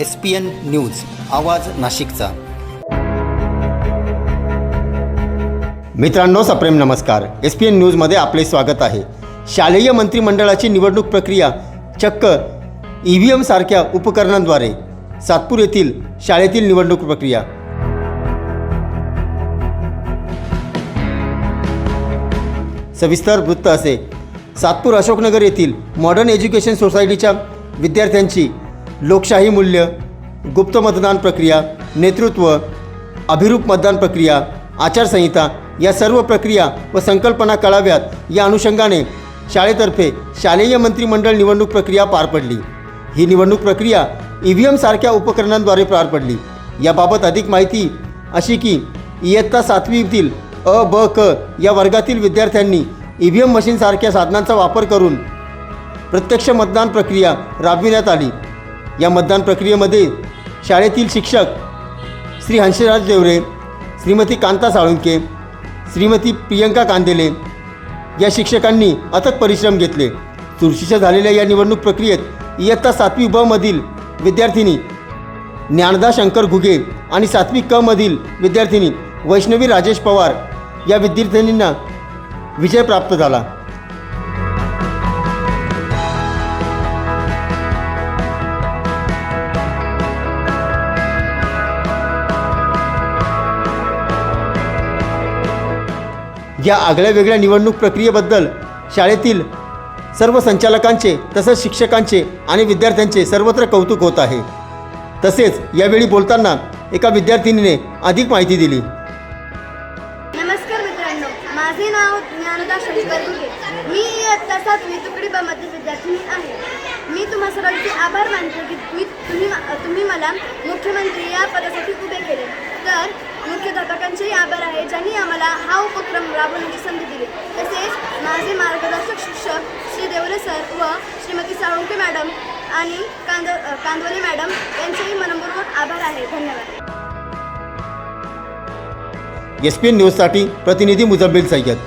S P N news आवाज नाशिकचा. मित्रांनो सप्रेम नमस्कार. एस पी एन न्यूजमध्ये आपले स्वागत आहे. शालेय मंत्रिमंडळाची निवडणूक प्रक्रिया चक्क ई व्ही एमसारख्या उपकरणांद्वारे सातपूर येथील शाळेतील निवडणूक प्रक्रिया. सविस्तर वृत्त असे. सातपूर अशोकनगर येथील मॉडर्न एज्युकेशन सोसायटीच्या विद्यार्थ्यांची लोकशाही मूल्य गुप्त मतदान प्रक्रिया नेतृत्व अभिरूप मतदान प्रक्रिया आचारसंहिता या सर्व प्रक्रिया व संकल्पना कळाव्यात या अनुषंगाने शाळेतर्फे शालेय मंत्रिमंडळ निवडणूक प्रक्रिया पार पडली. ही निवडणूक प्रक्रिया ई व्ही एमसारख्या उपकरणांद्वारे पार पडली. याबाबत अधिक माहिती अशी की इयत्ता सातवीतील अ ब क या वर्गातील विद्यार्थ्यांनी ई व्ही एम मशीनसारख्या साधनांचा वापर करून प्रत्यक्ष मतदान प्रक्रिया राबविण्यात आली. या मतदान प्रक्रियेमध्ये शाळेतील शिक्षक श्री हंसराज देवरे श्रीमती कांता साळुंके श्रीमती प्रियंका कांदेले या शिक्षकांनी अथक परिश्रम घेतले. चुरशीच्या झालेल्या या निवडणूक प्रक्रियेत इयत्ता सातवी ब मधील विद्यार्थिनी ज्ञानदा शंकर घुगे आणि सातवी क मधील विद्यार्थिनी वैष्णवी राजेश पवार या विद्यार्थिनींना विजय प्राप्त झाला. या आगळ्या वेगळ्या निवडणूक प्रक्रियेबद्दल शाळेतील सर्व संचालकांचे तसंच शिक्षकांचे आणि विद्यार्थ्यांचे सर्वत्र कौतुक होत आहे. तसेच यावेळी बोलताना एका विद्यार्थिनीने अधिक माहिती दिली. नमस्कार मित्रांनो माझे नाव ज्ञानदा शंकर घुगे मी इयत्ता सातवी तुकडी बामध्ये विद्यार्थिनी आहे. मी तुम्हा सर्वांचे आभार मानतो की मी तुम्ही तुम्ही मला मुख्यमंत्री या पदासाठी उभे केले. तर मुख्याध्यापकांचेही आभार आहे ज्यांनी उपक्रम राबवण्याची संधी दिली. तसेच माझे मार्गदर्शक शिक्षक श्री देवरे सर व श्रीमती साळुंके मॅडम आणि कांद कांदवले मॅडम यांचेही मनपूर्वक आभार आहे. धन्यवाद. एस पी एन न्यूजसाठी प्रतिनिधी मुजम्बिल सय्यद.